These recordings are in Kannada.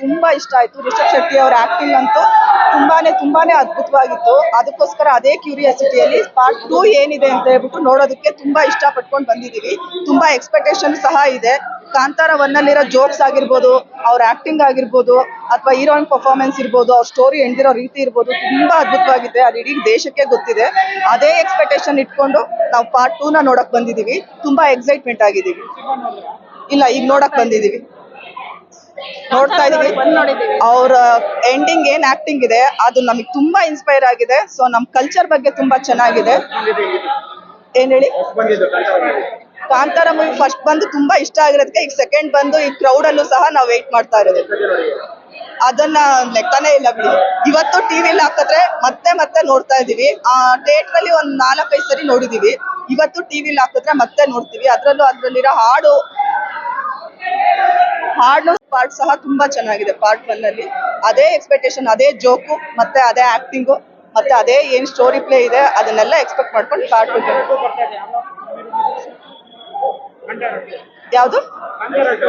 ತುಂಬಾ ಇಷ್ಟ ಆಯ್ತು. ರಿಷಬ್ ಶೆಟ್ಟಿ ಅವರ ಆಕ್ಟಿಂಗ್ ಅಂತೂ ತುಂಬಾನೇ ತುಂಬಾನೇ ಅದ್ಭುತವಾಗಿತ್ತು. ಅದಕ್ಕೋಸ್ಕರ ಅದೇ ಕ್ಯೂರಿಯಾಸಿಟಿಯಲ್ಲಿ ಪಾರ್ಟ್ ಟೂ ಏನಿದೆ ಅಂತ ಹೇಳ್ಬಿಟ್ಟು ನೋಡೋದಕ್ಕೆ ತುಂಬಾ ಇಷ್ಟ ಪಟ್ಕೊಂಡು ಬಂದಿದೀವಿ ತುಂಬಾ ಎಕ್ಸ್ಪೆಕ್ಟೇಷನ್ ಸಹ ಇದೆ. ಕಾಂತಾರ ಒನ್ ಅಲ್ಲಿರೋ ಜೋಕ್ಸ್ ಆಗಿರ್ಬೋದು, ಅವ್ರ ಆಕ್ಟಿಂಗ್ ಆಗಿರ್ಬೋದು, ಅಥವಾ ಹೀರೋಯಿನ್ ಪರ್ಫಾರ್ಮೆನ್ಸ್ ಇರ್ಬೋದು, ಅವ್ರ ಸ್ಟೋರಿ ಎಂದಿರೋ ರೀತಿ ಇರ್ಬೋದು, ತುಂಬಾ ಅದ್ಭುತವಾಗಿದೆ ಅದು ಇಡೀ ದೇಶಕ್ಕೆ ಗೊತ್ತಿದೆ. ಅದೇ ಎಕ್ಸ್ಪೆಕ್ಟೇಷನ್ ಇಟ್ಕೊಂಡು ನಾವು ಪಾರ್ಟ್ ಟೂ ನ ನೋಡಕ್ ಬಂದಿದೀವಿ ತುಂಬಾ ಎಕ್ಸೈಟ್ಮೆಂಟ್ ಆಗಿದೀವಿ ಇಲ್ಲ, ಈಗ ನೋಡಕ್ ಬಂದಿದೀವಿ ನೋಡ್ತಾ ಇದೀವಿ ಅವ್ರ ಎಂಡಿಂಗ್ ಏನ್ ಆಕ್ಟಿಂಗ್ ಇದೆ ಅದು ನಮಗೆ ತುಂಬಾ ಇನ್ಸ್ಪೈರ್ ಆಗಿದೆ. ಸೊ ನಮ್ ಕಲ್ಚರ್ ಬಗ್ಗೆ ತುಂಬಾ ಚೆನ್ನಾಗಿದೆ. ಏನ್ ಹೇಳಿ? ಕಾಂತಾರ ಮೂವಿ ಫಸ್ಟ್ ಬಂದು ತುಂಬಾ ಇಷ್ಟ ಆಗಿರೋದಕ್ಕೆ ಈಗ ಸೆಕೆಂಡ್ ಬಂದು ಈ ಕ್ರೌಡ್ ಅಲ್ಲೂ ಸಹ ನಾವು ವೇಟ್ ಮಾಡ್ತಾ ಇರೋದು. ಅದನ್ನ ಲೆಕ್ಕನೇ ಇಲ್ಲ ಬಿಡಿ. ಇವತ್ತು ಟಿವಿಲಿ ಹಾಕಿದ್ರೆ ಮತ್ತೆ ಮತ್ತೆ ನೋಡ್ತಾ ಇದೀವಿ ಆ ಥಿಯೇಟರ್ ಅಲ್ಲಿ ಒಂದ್ ನಾಲ್ಕೈದು ಸರಿ ನೋಡಿದೀವಿ ಇವತ್ತು ಟಿವಿಲಿ ಹಾಕಿದ್ರೆ ಮತ್ತೆ ನೋಡ್ತೀವಿ. ಅದ್ರಲ್ಲೂ ಅದ್ರಲ್ಲಿರೋ ಹಾಡು ಹಾಡು ಪಾರ್ಟ್ ಸಹ ತುಂಬಾ ಚೆನ್ನಾಗಿದೆ ಪಾರ್ಟ್ ಒನ್ ಅಲ್ಲಿ ಅದೇ ಎಕ್ಸ್ಪೆಕ್ಟೇಷನ್ ಅದೇ ಜೋಕು ಮತ್ತೆ ಅದೇ ಆಕ್ಟಿಂಗು ಮತ್ತೆ ಅದೇ ಏನ್ ಸ್ಟೋರಿ ಪ್ಲೇ ಇದೆ ಅದನ್ನೆಲ್ಲ ಎಕ್ಸ್ಪೆಕ್ಟ್ ಮಾಡ್ಕೊಂಡು ಪಾರ್ಟ್ ಟು ಯಾವುದು?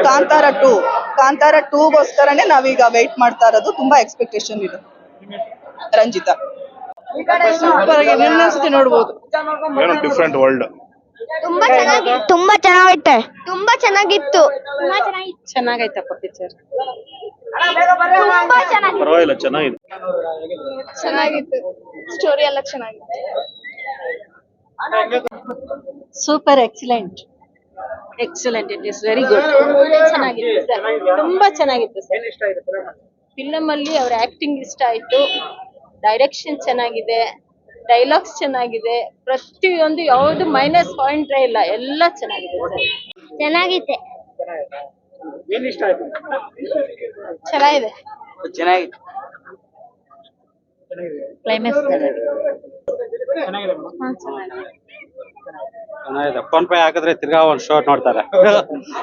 ಕಾಂತಾರ ಟೂ. ಕಾಂತಾರ ಟೂಗೋಸ್ಕರನೇ ನಾವೀಗ ವೆಯ್ಟ್ ಮಾಡ್ತಾ ಇರೋದು ತುಂಬಾ ಎಕ್ಸ್ಪೆಕ್ಟೇಷನ್ ಇದೆ. ರಂಜಿತಾ. ಸೂಪರ್ ಆಗಿ ನಿನ್ನೆ ನೋಡ್ಬೋದು. ಏನೋ ಡಿಫ್ರೆಂಟ್ ವರ್ಲ್ಡ್ ತುಂಬಾ ಚೆನ್ನಾಗಿ ತುಂಬಾ ಚೆನ್ನಾಗೈತೆ. ತುಂಬಾ ಚೆನ್ನಾಗಿತ್ತು. ತುಂಬಾ ಚೆನ್ನಾಗಿತ್ತು ಚೆನ್ನಾಗೈತಪ್ಪ ಪಿಕ್ಚರ್ ತುಂಬಾ ಚೆನ್ನಾಗಿ ಪರವಾಗಿಲ್ಲ ಚೆನ್ನಾಗಿದೆ. ಚೆನ್ನಾಗಿತ್ತು. ಸ್ಟೋರಿ ಎಲ್ಲ ಚೆನ್ನಾಗಿತ್ತು. Super excellent excellent it is very good ಚೆನ್ನಾಗಿತ್ತು ಸರ್ ತುಂಬಾ ಚೆನ್ನಾಗಿತ್ತು ಸರ್ ಫಿಲಮ್ ಅಲ್ಲಿ ಅವ್ರ ಆಕ್ಟಿಂಗ್ ಇಷ್ಟ ಆಯ್ತು. ಡೈರೆಕ್ಷನ್ ಚೆನ್ನಾಗಿದೆ. ಡೈಲಾಗ್ಸ್ ಚೆನ್ನಾಗಿದೆ. ಪ್ರತಿಯೊಂದು ಯಾವ್ದು ಮೈನಸ್ ಪಾಯಿಂಟ್ ಇಲ್ಲ. ಎಲ್ಲ ಚೆನ್ನಾಗಿದೆ ಸರ್. ಚೆನ್ನಾಗಿದೆ. ಚೆನ್ನಾಗಿದೆ ಕ್ಲೈಮ್ಯಾಕ್ಸ್ ಚೆನ್ನಾಗಿದೆ. ಫೋನ್ ಪೇ ಹಾಕಿದ್ರೆ ತಿರ್ಗಾ ಒಂದ್ ಶೋ ನೋಡ್ತಾರೆ.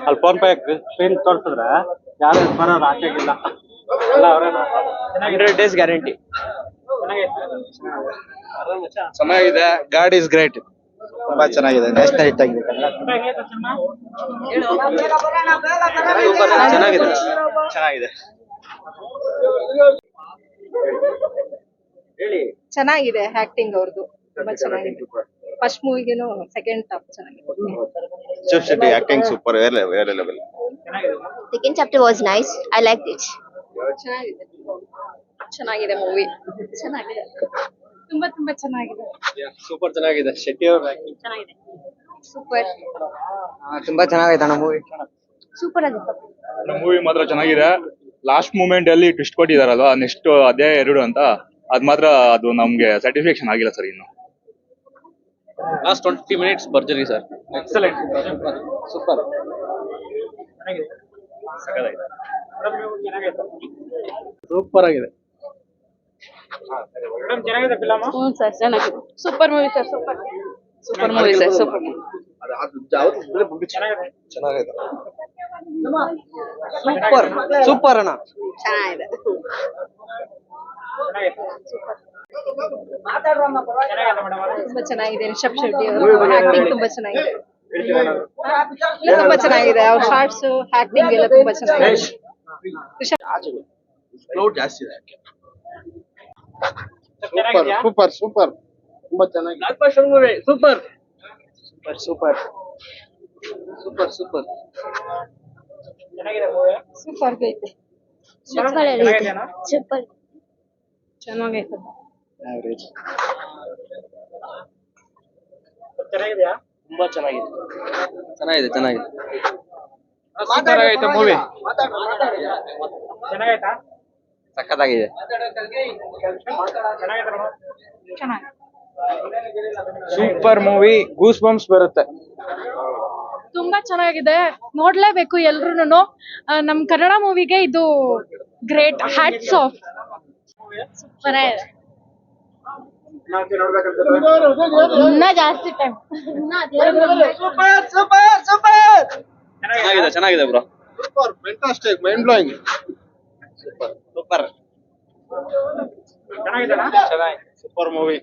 ಅಲ್ಲಿ ಫೋನ್ ಪೇ ಸ್ಕ್ರೀನ್ ತೋರಿಸಿದ್ರೆ ಯಾರು ಬರೋರು ಹಾಕಿಲ್ಲ ಎಲ್ಲ ಅವರೇ ಹಂಡ್ರೆಡ್ ಡೇಸ್ ಗ್ಯಾರಂಟಿ ಚೆನ್ನಾಗಿದೆ. ಗಾಡ್ ಇಸ್ ಗ್ರೇಟ್ ತುಂಬಾ ಚೆನ್ನಾಗಿದೆ. ನ್ಯಾಷನಲ್ ಹಿಟ್ ಆಗಿದೆ ಚೆನ್ನಾಗಿದೆ. ಚೆನ್ನಾಗಿದೆ ಚೆನ್ನಾಗಿದೆ ಆಕ್ಟಿಂಗ್ ಅವ್ರದ್ದು ತುಂಬಾ ಚೆನ್ನಾಗಿದೆ. ಫಸ್ಟ್ ಮೂವಿಗೇನು ಸೆಕೆಂಡ್ ಟಾಪ್ ಚೆನ್ನಾಗಿದೆ. Chip Shetty acting super where where level second chapter was nice I like it ಚೆನ್ನಾಗಿದೆ. ಚೆನ್ನಾಗಿದೆ ಮೂವಿ ಚೆನ್ನಾಗಿದೆ. ತುಂಬಾ ತುಂಬಾ ಚೆನ್ನಾಗಿದೆ. ಸೂಪರ್ ಚೆನ್ನಾಗಿದೆ. ಶೆಟ್ಟಿ ಅವ್ರ ಚೆನ್ನಾಗಿದೆ. ಸೂಪರ್ ತುಂಬಾ ಚೆನ್ನಾಗಿದೆ ಅಣ್ಣ ಮೂವಿ ಸೂಪರ್ ಆಗಿತ್ತು. ಮೂವಿ ಮಾತ್ರ ಚೆನ್ನಾಗಿದೆ. ಲಾಸ್ಟ್ ಮೂಮೆಂಟ್ ಅಲ್ಲಿ ಟ್ವಿಸ್ಟ್ ಕೊಟ್ಟಿದಾರಲ್ವಾ? ನೆಕ್ಸ್ಟ್ ಅದೇ ಎರಡು ಅಂತ. ಅದ್ ಮಾತ್ರ ಅದು ನಮ್ಗೆ ಸ್ಯಾಟಿಸ್ಫ್ಯಾಕ್ಷನ್ ಆಗಿಲ್ಲ ಸರ್ ಇನ್ನು. ಲಾಸ್ಟ್ ಟ್ವೆಂಟಿ ಮಿನಿಟ್ಸ್ ಭರ್ಜರಿ ಸರ್ ಎಕ್ಸಲೆಂಟ್ ಸೂಪರ್ ಸೂಪರ್ ಆಗಿದೆ. ಹ್ಞೂ ಸರ್ ಚೆನ್ನಾಗಿದೆ. Super movie sir super super movie sir super ಚೆನ್ನಾಗಿದೆ. ಸೂಪರ್ ಸೂಪರ್ ಅಣ್ಣ. ಚೆನ್ನಾಗಿದೆ. ತುಂಬಾ ಚೆನ್ನಾಗಿದೆ ರಿಷಬ್ ಶೆಟ್ಟಿ ಅವರು. ಆಕ್ಟಿಂಗ್ ತುಂಬಾ ಚೆನ್ನಾಗಿದೆ. ತುಂಬಾ ಚೆನ್ನಾಗಿದೆ ಅವ್ರ ಶಾರ್ಟ್ಸ್ ಆಕ್ಟಿಂಗ್ ಎಲ್ಲ ತುಂಬಾ ಚೆನ್ನಾಗಿದೆ. ರಿಷಬ್ ಜಾಸ್ತಿ ಇದೆ ಸೂಪರ್ ಸೂಪರ್ ಸೂಪರ್. ತುಂಬಾ ಚೆನ್ನಾಗಿ super. Super super. Super super. ಐತೆ ಸೂಪರ್ ಸೂಪರ್. ಚೆನ್ನಾಗೈತೆ. ತುಂಬಾ ಚೆನ್ನಾಗಿದೆ. ಚೆನ್ನಾಗಿದೆ ಚೆನ್ನಾಗಿದೆ. ಸೂಪರ್ ಆಗೈತೆ ಮೂವಿ ಸಖತ್ತಾಗಿದೆ. ಚೆನ್ನಾಗಿದೆ ಸೂಪರ್ ಮೂವಿ ಗೂಸ್ ಬಂಪ್ಸ್ ಬರುತ್ತೆ. ತುಂಬಾ ಚೆನ್ನಾಗಿದೆ. ನೋಡ್ಲೇಬೇಕು ಎಲ್ರು ನಮ್ ಕನ್ನಡ ಮೂವಿಗೆ ಇದು ಗ್ರೇಟ್ ಹ್ಯಾಟ್ಸ್ ಆಫ್. ಸೂಪರ್ ಇನ್ನ ಜಾಸ್ತಿ ಟೈಮ್ ಚೆನ್ನಾಗಿದೆ ಚೆನ್ನಾಗಿದೆ bro. Super fantastic mind blowing super. ಚೆನ್ನಾಗಿದೆ ಸೂಪರ್ ಮೂವಿ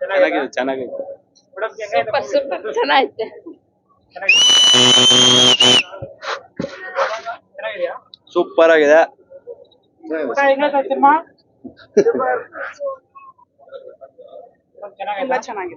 ಚೆನ್ನಾಗಿದೆ ಚೆನ್ನಾಗಿದೆ. ಸೂಪರ್ ಸೂಪರ್ ಚೆನ್ನಾಗೈತೆ ಸೂಪರ್ ಆಗಿದೆ. ತುಂಬಾ ಚೆನ್ನಾಗಿದೆ. ಚೆನ್ನಾಗಿದೆ.